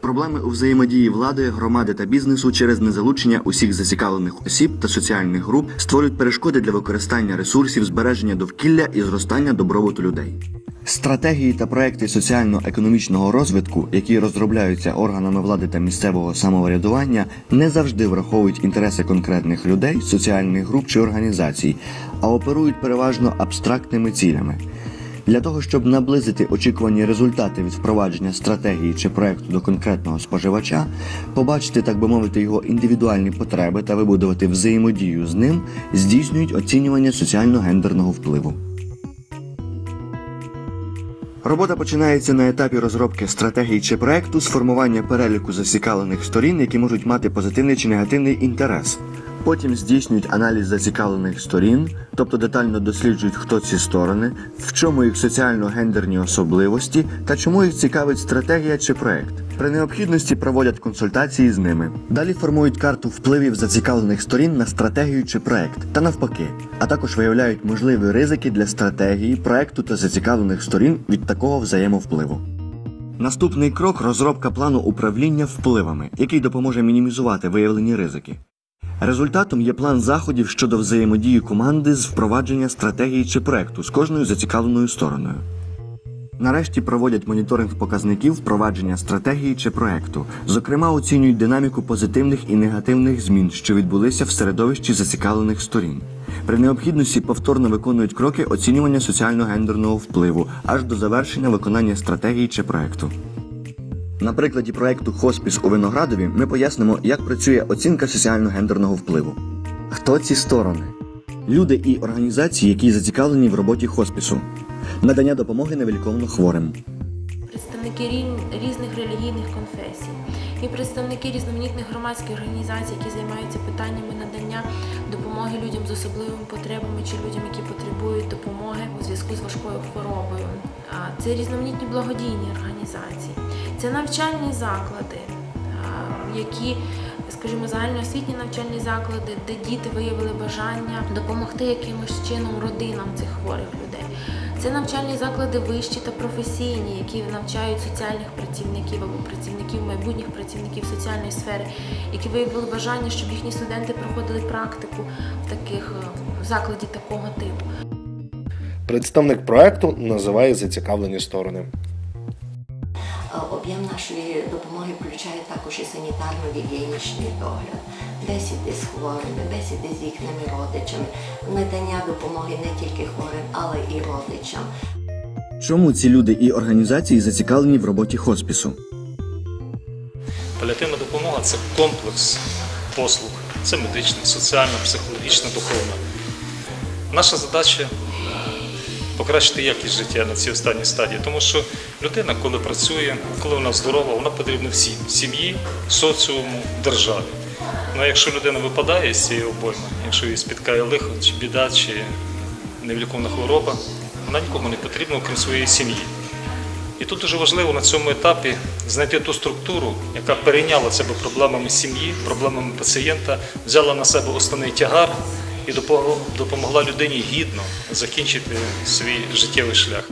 Проблеми у взаємодії влади, громади та бізнесу через незалучення усіх зацікавлених осіб та соціальних груп створюють перешкоди для використання ресурсів, збереження довкілля і зростання добробуту людей. Стратегії та проекти соціально-економічного розвитку, які розробляються органами влади та місцевого самоврядування, не завжди враховують інтереси конкретних людей, соціальних груп чи організацій, а оперують переважно абстрактними цілями. Для того, щоб наблизити очікувані результати від впровадження стратегії чи проекту до конкретного споживача, побачити, так би мовити, його індивідуальні потреби та вибудувати взаємодію з ним, здійснюють оцінювання соціально-гендерного впливу. Робота починається на етапі розробки стратегії чи проекту з формування переліку зацікавлених сторін, які можуть мати позитивний чи негативний інтерес. Потім здійснюють аналіз зацікавлених сторін, тобто детально досліджують, хто ці сторони, в чому їх соціально-гендерні особливості та чому їх цікавить стратегія чи проект. При необхідності проводять консультації з ними. Далі формують карту впливів зацікавлених сторін на стратегію чи проект та навпаки, а також виявляють можливі ризики для стратегії, проекту та зацікавлених сторін від такого взаємовпливу. Наступний крок розробка плану управління впливами, який допоможе мінімізувати виявлені ризики. Результатом є план заходів щодо взаємодії команди з впровадження стратегії чи проекту з кожною зацікавленою стороною. Нарешті проводять моніторинг показників впровадження стратегії чи проекту. Зокрема, оцінюють динаміку позитивних і негативних змін, що відбулися в середовищі зацікавлених сторін. При необхідності повторно виконують кроки оцінювання соціально-гендерного впливу аж до завершення виконання стратегії чи проекту. На прикладі проекту Хоспіс у Виноградові ми пояснимо, як працює оцінка соціально-гендерного впливу. Хто ці сторони? Люди і організації, які зацікавлені в роботі хоспісу, надання допомоги невиліковно хворим, представники різних релігійних конфесій і представники різноманітних громадських організацій, які займаються питаннями надання допомоги людям з особливими потребами чи людям, які потребують допомоги у зв'язку з важкою хворобою. Це різноманітні благодійні організації, це навчальні заклади, які, скажімо, загальноосвітні навчальні заклади, де діти виявили бажання допомогти якимось чином родинам цих хворих людей. Це навчальні заклади вищі та професійні, які навчають соціальних працівників або працівників, майбутніх працівників соціальної сфери, які виявили бажання, щоб їхні студенти проходили практику в таких е, в закладі такого типу. Представник проекту називає зацікавлені сторони. Об'єм нашої допомоги включає також і санітарно-гігієнічний догляд, бесіди з хворими, бесіди з їхніми родичами, надання допомоги не тільки хворим, але і родичам. Чому ці люди і організації зацікавлені в роботі хоспісу? Паліативна допомога це комплекс послуг. Це медична, соціальна, психологічна, духовна. Наша задача покращити якість життя на цій останній стадії, тому що людина, коли працює, коли вона здорова, вона потрібна всім сім'ї, соціуму, державі. Ну а якщо людина випадає з цієї обойми, якщо її спіткає лихо, чи біда, чи невліковна хвороба, вона нікому не потрібна, окрім своєї сім'ї. І тут дуже важливо на цьому етапі знайти ту структуру, яка перейняла себе проблемами сім'ї, проблемами пацієнта, взяла на себе основний тягар і допо- допомогла людині гідно закінчити свій життєвий шлях.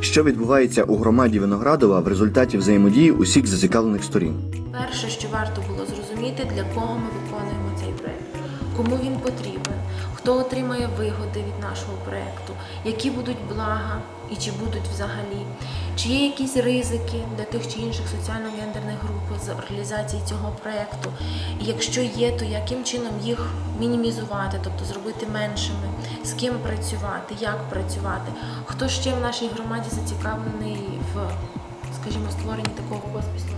Що відбувається у громаді Виноградова в результаті взаємодії усіх зацікавлених сторін? Перше, що варто було зрозуміти, для кого ми виконуємо цей проект, кому він потрібен, хто отримає вигоди від нашого проекту, які будуть блага? І чи будуть взагалі, чи є якісь ризики для тих чи інших соціально-гендерних груп з реалізації цього проекту. І якщо є, то яким чином їх мінімізувати, тобто зробити меншими, з ким працювати, як працювати, хто ще в нашій громаді зацікавлений в, скажімо, створенні такого хоспісного.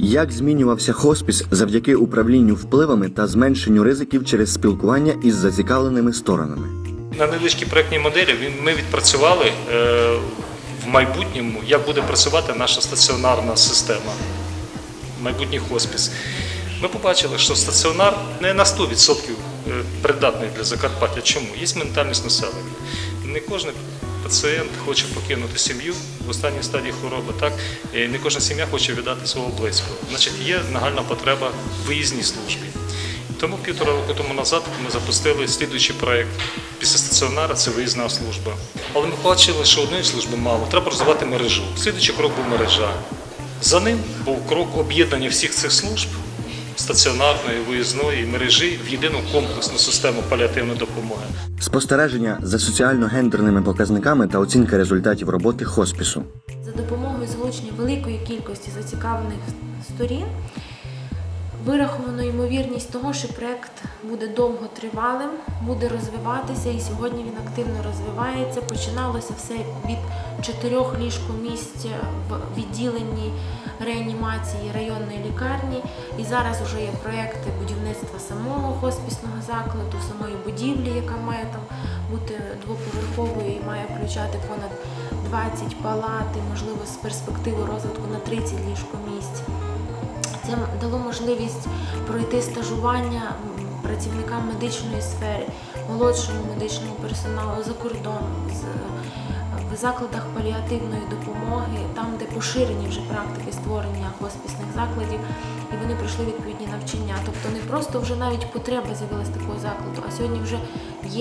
Як змінювався хоспіс завдяки управлінню впливами та зменшенню ризиків через спілкування із зацікавленими сторонами? На невеличкій проєктній моделі ми відпрацювали е, майбутньому, як буде працювати наша стаціонарна система, майбутній хоспіс. Ми побачили, що стаціонар не на 100% е, придатний для Закарпаття. Чому? Є ментальність населення. Не кожен пацієнт хоче покинути сім'ю в останній стадії хвороби, так? І не кожна сім'я хоче віддати свого близького. Значить, є нагальна потреба в виїзній службі. Тому півтора року тому назад ми запустили слідуючий проєкт після стаціонара це виїзна служба. Але ми бачили, що одної служби мало, треба розвивати мережу. Слідуючий крок був мережа. За ним був крок об'єднання всіх цих служб стаціонарної, виїзної мережі в єдину комплексну систему паліативної допомоги. Спостереження за соціально-гендерними показниками та оцінка результатів роботи хоспісу. За допомогою залучення великої кількості зацікавлених сторін вираховано ймовірність того, що проект буде довготривалим, буде розвиватися, і сьогодні він активно розвивається. Починалося все від чотирьох ліжкомісць в відділенні реанімації районної лікарні. І зараз вже є проекти будівництва самого хоспісного закладу, самої будівлі, яка має там бути двоповерховою і має включати понад 20 палат, і, можливо, з перспективи розвитку на 30 ліжкомісць. Це дало можливість пройти стажування працівникам медичної сфери, молодшому медичному персоналу за кордоном, з, в закладах паліативної допомоги, там, де поширені вже практики створення хоспісних закладів, і вони пройшли відповідні навчання. Тобто не просто вже навіть потреба з'явилась такого закладу, а сьогодні вже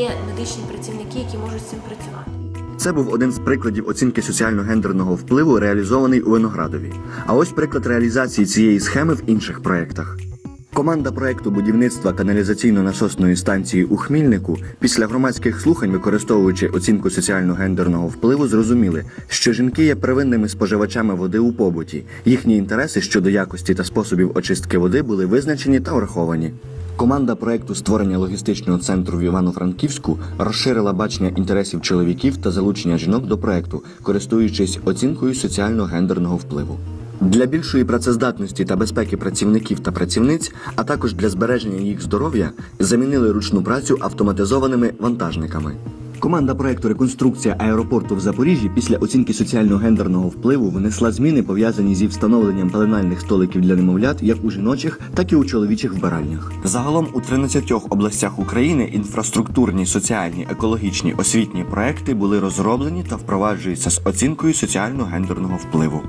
є медичні працівники, які можуть з цим працювати. Це був один з прикладів оцінки соціально-гендерного впливу, реалізований у Виноградові. А ось приклад реалізації цієї схеми в інших проєктах. Команда проєкту будівництва каналізаційно-насосної станції у Хмільнику після громадських слухань, використовуючи оцінку соціально-гендерного впливу, зрозуміли, що жінки є первинними споживачами води у побуті. Їхні інтереси щодо якості та способів очистки води були визначені та враховані. Команда проекту створення логістичного центру в Івано-Франківську розширила бачення інтересів чоловіків та залучення жінок до проекту, користуючись оцінкою соціально-гендерного впливу. Для більшої працездатності та безпеки працівників та працівниць, а також для збереження їх здоров'я, замінили ручну працю автоматизованими вантажниками. Команда проекту реконструкція аеропорту в Запоріжжі після оцінки соціально-гендерного впливу внесла зміни, пов'язані зі встановленням пеленальних столиків для немовлят як у жіночих, так і у чоловічих вбиральнях. Загалом у 13 областях України інфраструктурні, соціальні, екологічні, освітні проекти були розроблені та впроваджуються з оцінкою соціально-гендерного впливу.